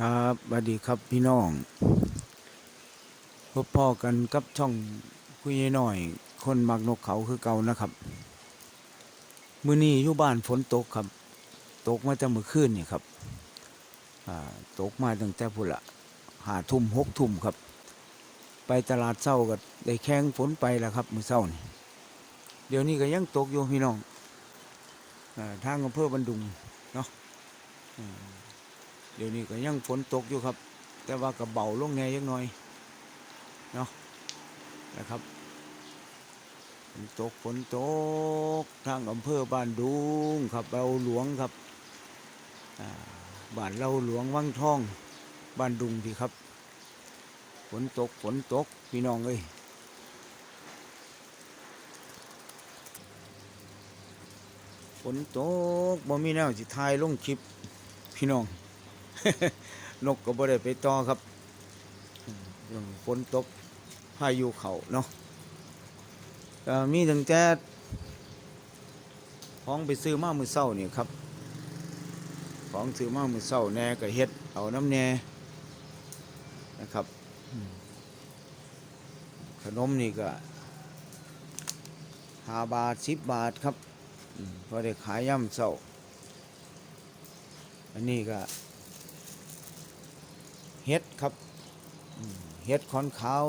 ครับสวัสดีครับพี่น้อง พบพ่อกันกับช่องคุยหน่อย คนมักนกเขาคือเก่านะครับ มื้อนี้อยู่บ้านฝนตกครับ ตกมาแต่เมื่อคืนนี่ครับตกมาตั้งแต่พุ่นละหาทุ่มหกทุ่มครับ ไปตลาดเศร้าก็ได้แข้งฝนไปแล้วครับ มื้อเศร้านี่เดี๋ยวนี้ก็ยังตกอยู่พี่น้องอทางอำเภอบันดุงเนาะ เดี๋ยวนี้ก็ยังฝนตกอยู่ครับ แต่ว่าก็เบาลงแน่ยังน้อยเนาะนะครับฝนตกฝนตกทางอำเภอบ้านดุงครับเราหลวงครับบ้านเราหลวงวังทองบ้านดุงพี่ครับฝนตกฝนตกพี่น้องเอ้ยฝนตกบ่มีแนวสิทายลงคลิปพี่น้อง นกก็บ่ได้ไปต่อครับเรื่องฝนตกพายุเขาเนาะมีตั้งแต่ของไปซื้อมามือเศร้านี่ครับ ของซื้อมามือเศร้าแหน่ก็เฮ็ด เอาน้ำแหน่นะครับ ขนมนี่ก็ห้าบาทสิบบาทครับพอได้ขายย่ำเศร้าอันนี้ก็ เฮ็ดครับเฮ็ดขอนขาว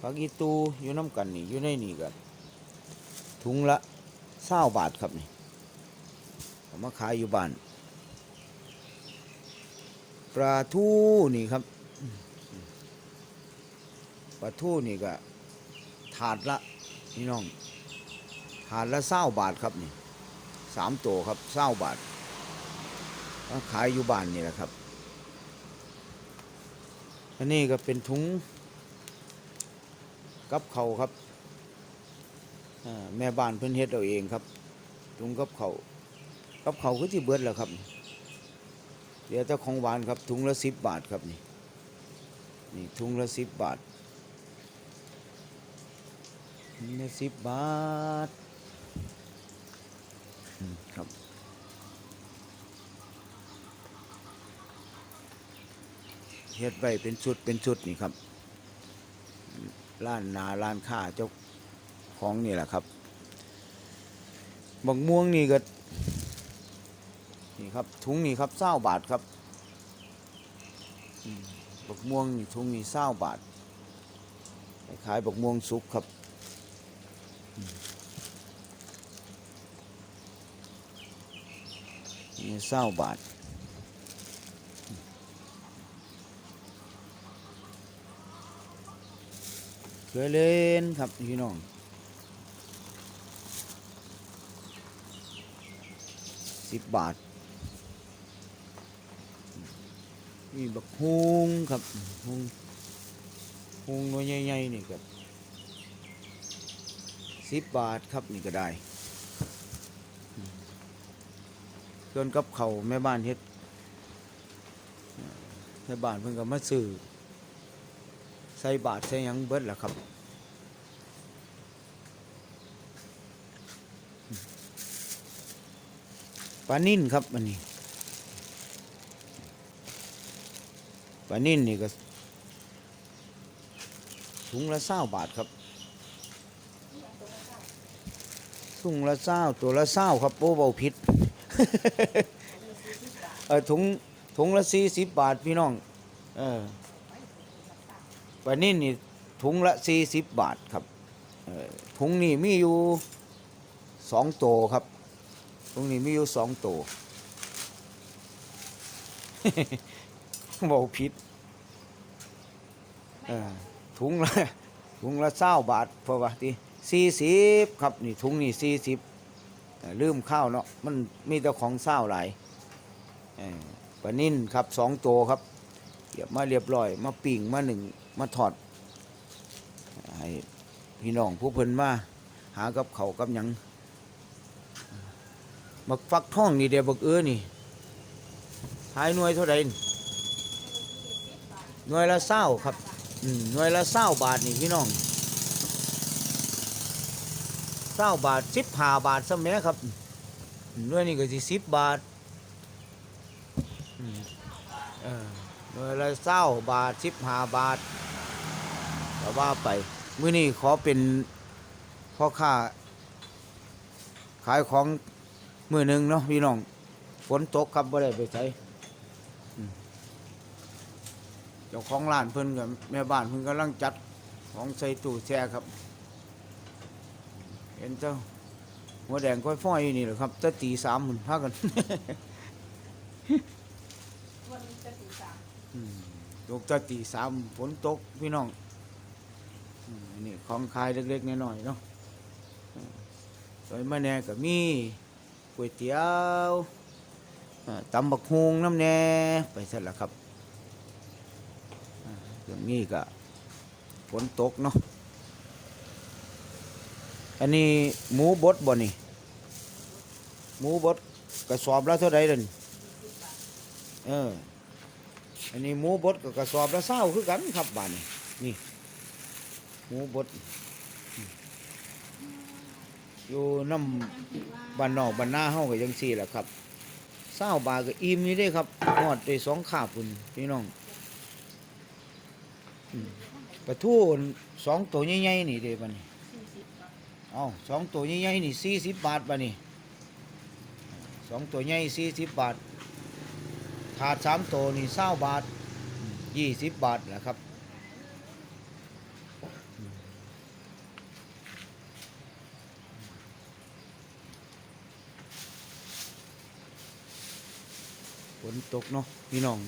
ผักอีตูอยู่น้ำกันนี่อยู่ในนี่กันถุงละเศร้าบาทครับนี่เอามาขายอยู่บ้านปลาทูนี่ครับปลาทูนี่ก็ถาดละพี่น้องถาดละเศร้าบาทครับนี่สามตัวครับเศร้าบาทมาขายอยู่บ้านนี่แหละครับ อันนี้ก็เป็นถุงกับเขาครับแม่บ้านเพิ่นเฮ็ดเอาเองครับถุงกับเขากับเขาวก็ที่เบิดแล้วครับ เดี๋ยวแต่ของหวานครับถุงละสิบบาทครับนี่นี่ถุงละสิบบาทถุงละสิบบาทครับ เฮ็ดไว้เป็นชุดเป็นชุดนี่ครับร้านนาร้านค้าเจ้าของนี่แหละครับบักม่วงนี่ก็นี่ครับถุงนี่ครับเศร้าบาทครับบักม่วงนี่ถุงนี่เศร้าบาทขายบักม่วงสุกครับนี่เศร้าบาท เคยเล่นครับพี่น้องสิบบาท มีบักฮุงครับฮุงฮุงน้อยใหญ่ๆนี่ครับสิบบาทครับนี่ก็ได้เกินกับเขาแม่บ้านเฮ็ดแม่บ้านเพิ่นก็มาซื้อ ใส่บาทใส่ยังเบิดล่ะครับ ปลานิ่นครับอันนี้ ปลานิ่นนี่ก็ถุงละเศร้าบาทครับถุงละเศร้าตัวละเศร้าครับโอ้เบาผิดเออถุงถุงละสี่สิบบาทพี่น้อง เออ ปลานิ่นนี่ถุงละสี่สิบบาทครับถุงนี่มีอยู่สองโตวครับถุงนี่มีอยู่สองโตวบอกผิดถุงละถุงละเศร้าบาทเพราะว่าที่สี่สิบครับนี่ถุงนี่สี่สิบลืมข้าวเนาะมันมีแต่ของเศร้าหลายปลานิ่นครับสองตัวครับเก็บมาเรียบร้อย มาปิ่งมาหนึ่ง มาถอด ให้พี่น้องผู้เพิ่นมาหากับเขากับหยังบักฟักท่องนี่เดียวบักเอื้อนี่ขายหน่วยเท่าไหร่หน่วยละเศร้าครับหน่วยละเศร้าบาทนี่พี่น้องเศร้าบาทสิบห้าบาทสมัยครับหน่วยนี่ก็สิสิบบาทหน่วยละเศร้าบาทสิบห้าบาท แต่ว่าไปมื้อนี้ขอเป็นพ่อค้าขายของมือหนึ่งเนาะพี่น้องฝนตกครับบ่ได้ไปใช้เจ้าของร้านเพิ่นกับแม่บ้านเพิ่นกำลังจัดของใส่ตู้แช่ครับ เห็นเจ้าหัวแดงค่อยฟ้อยอยู่นี่แหละครับจะตีสามหมื่นพากันวันนี้จะตีสามอืมตกจะตีสามฝนตกพี่น้องอืม อันนี่ของขายเล็กๆน้อยๆเนาะอืมสวยมาแน่ก็มีก๋วยเตี๋ยวตำบักฮวงน้ำแน่ไปเสร็จแล้วครับอ่าเรื่องนี้ก็ฝนตกเนาะอันนี้หมูบดบ่นี่หมูบดกระสอบละเท่าไรเด่นเอออันนี้หมูบดกับกระสอบละเศร้าคือกันครับบ้านนี้นี่ หมูบด อยู่น้ำบ้านนอกบ้านหน้าเฮาก็ยังสี่แหละครับเศร้าบาทก็อิ่มนี่เด้ครับหอดไปสองขาพุ่นพี่น้องอืมปลาทูสองตัวใหญ่ๆนี่เด้บ้านี้สี่สิบครับเอาสองตัวใหญ่ๆนี่สี่สิบบาทบ้านี้สองตัวใหญ่สี่สิบบาทถาดสามตัวนี่เศร้าบาทยี่สิบบาทแหละครับ ฝนตกเนาะพี่น้อง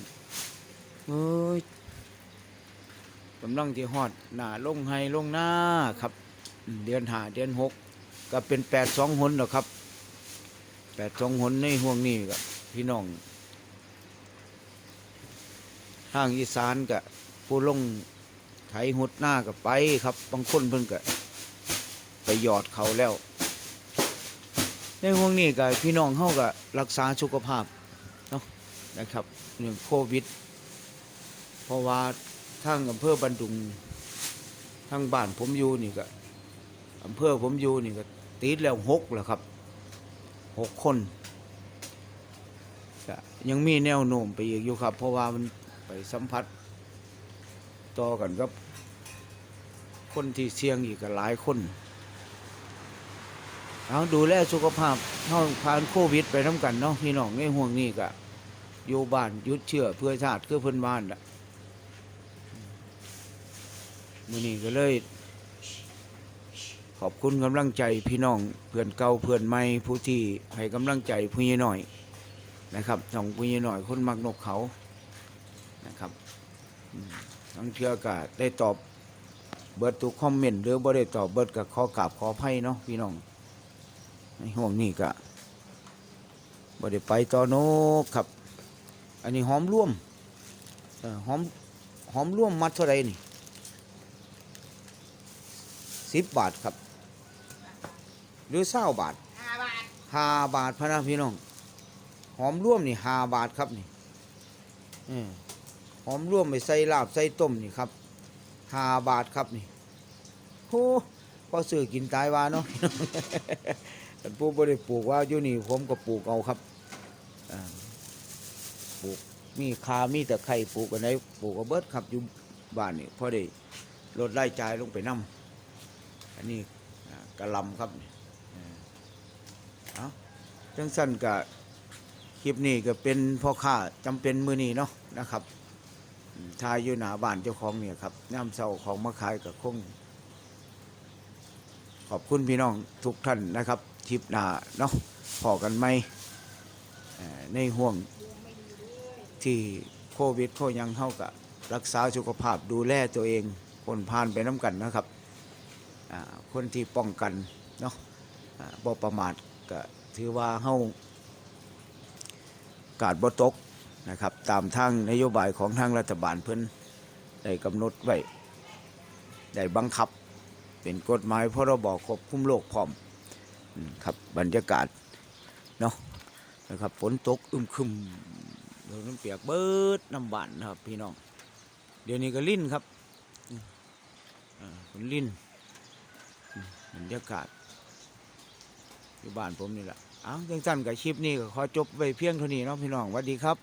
เอ้ยกำลังที่ฮอดหน้าลงไฮลงหน้าครับ เดือนหาเดือนหกก็เป็นแปดสองหนหรอกครับแปดสองหนในห่วงนี้กับพี่น้องทางอีสานก็ผู้ลง ไถหดหน้าก็ไปครับ บางคนเพิ่นก็ไปหยอดเขาแล้ว ในห่วงนี้ก็พี่น้องเฮาก็รักษาสุขภาพเนาะนะครับเรื่องโควิด เพราะว่าทางอำเภอบันดุงทางบ้านผมอยู่นี่ก็อำเภอผมอยู่นี่ก็ติดแล้วหกแล้วครับหกคนก็ยังมีแนวโน้มไปอีกอยู่ครับ เพราะว่ามันไปสัมผัส ต่อกันกับ คนที่เสี่ยงอีกก็หลายคนเอาดูแลสุขภาพเท่าผ่านโควิด ไปน้ำกันเนาะพี่น้องในห่วงนี้ก็อยู่บ้านยุดเชื่อเพื่อชาติคือเพื่อนบ้านละมือนี้ก็เลย ขอบคุณกำลังใจพี่น้องเพื่อนเก่าเพื่อนใหม่ผู้ที่ให้กำลังใจผู้ใหญ่หน่อยนะครับสองผู้ใหญ่หน่อยคนมักนกเขานะครับ ทั้งเชื่อก็ได้ตอบเบิร์ดทุกคอมเมนต์หรือบ่ได้ตอบเบิร์ดก็ขอกราบขออภัยเนาะพี่น้องในห่วงนี้ก็บ่ได้ไปต่อโนกครับ อันนี้หอมร่วมเออหอมหอมร่วมมัดเท่าไรนี่สิบบาทครับ หรือเศร้าบาทห้าบาทห้าบาทพะนะพี่น้องหอมร่วมนี่ห้าบาทครับนี่เออ หอมร่วมไปใส่ลาบใส่ต้มนี่ครับห้าบาทครับนี่โอ้พอซื้อกินตายวาเนาะแต่ปลูกบ่ได้ปลูกว่าอยู่นี่ผมก็ปลูกเอาครับปลูกมีคามีแต่ไข่ปลูกอันไหนปลูกเอาเบิดครับอยู่บ้านนี่พอได้ลดรายจ่ายลงไปนํอันนี้กระลำครับนี่อ่าเอาจังสั้นกับคลิปนี้ก็เป็นพ่อค้าจำเป็นมือนี้เนาะนะครับ ทายอยู่หนาบ้านเจ้าของเนี่ยครับน้ำเศร้าของมาขายกับคงขอบคุณพี่น้องทุกท่านนะครับทริปหน้าเนาะพอกันไหมในห่วงที่โควิดโคยังเข้ากับรักษาสุขภาพดูแลตัวเองคนผ่านไปน้ำกันนะครับคนที่ป้องกันเนาะอ่าบ่ประมาทก็ถือว่าเฮากาดบ่ตก นะครับตามทางนโยบายของทางรัฐบาลเพิ่นได้กำหนดไว้ได้บังคับ เป็นกฎหมายพรบควบคุมโรคพร้อมครับบรรยากาศเนาะนะครับฝนตกอึมครึมโดนน้ำเปียกเบิดน้ำบานนะครับพี่น้อง เดี๋ยวนี้ก็ลิ้นครับอ่าฝนลิ้นบรรยากาศอยู่บ้านผมนี่แหละอ้าวจังสั้นกับคลิปนี้ก็ขอจบไว้เพียงเท่านี้เนาะพี่น้องสวัสดีครับ